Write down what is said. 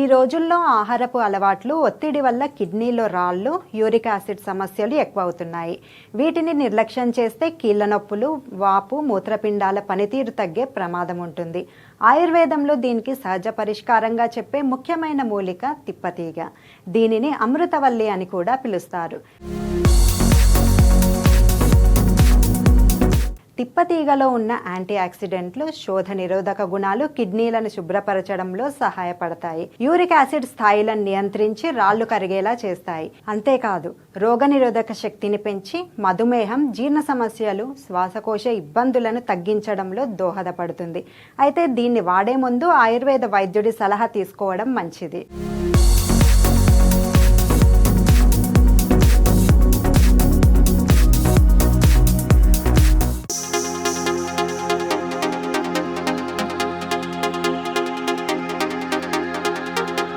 ఈ రోజుల్లో ఆహారపు అలవాట్లు ఒత్తిడి వల్ల కిడ్నీలో రాళ్ళు యూరిక్ యాసిడ్ సమస్యలు ఎక్కువ అవుతున్నాయి వీటిని నిర్లక్ష్యం చేస్తే కీళ్ళ నొప్పులు వాపు మూత్రపిండాల పనితీరు తగ్గే ప్రమాదం ఉంటుంది. ఆయుర్వేదంలో దీనికి సహజ పరిష్కారంగా చెప్పే ముఖ్యమైన మూలిక తిప్పతీగ. దీనిని అమృతవల్లి అని కూడా పిలుస్తారు. తిప్పతీగలో ఉన్న యాంటీ ఆక్సిడెంట్లు శోధ నిరోధక గుణాలు కిడ్నీలను శుభ్రపరచడంలో సహాయపడతాయి. యూరిక్ యాసిడ్ స్థాయిలను నియంత్రించి రాళ్ళు కరిగేలా చేస్తాయి. అంతేకాదు రోగనిరోధక శక్తిని పెంచి మధుమేహం జీర్ణ సమస్యలు శ్వాసకోశ ఇబ్బందులను తగ్గించడంలో దోహదపడుతుంది. అయితే దీన్ని వాడే ముందు ఆయుర్వేద వైద్యుడి సలహా తీసుకోవడం మంచిది.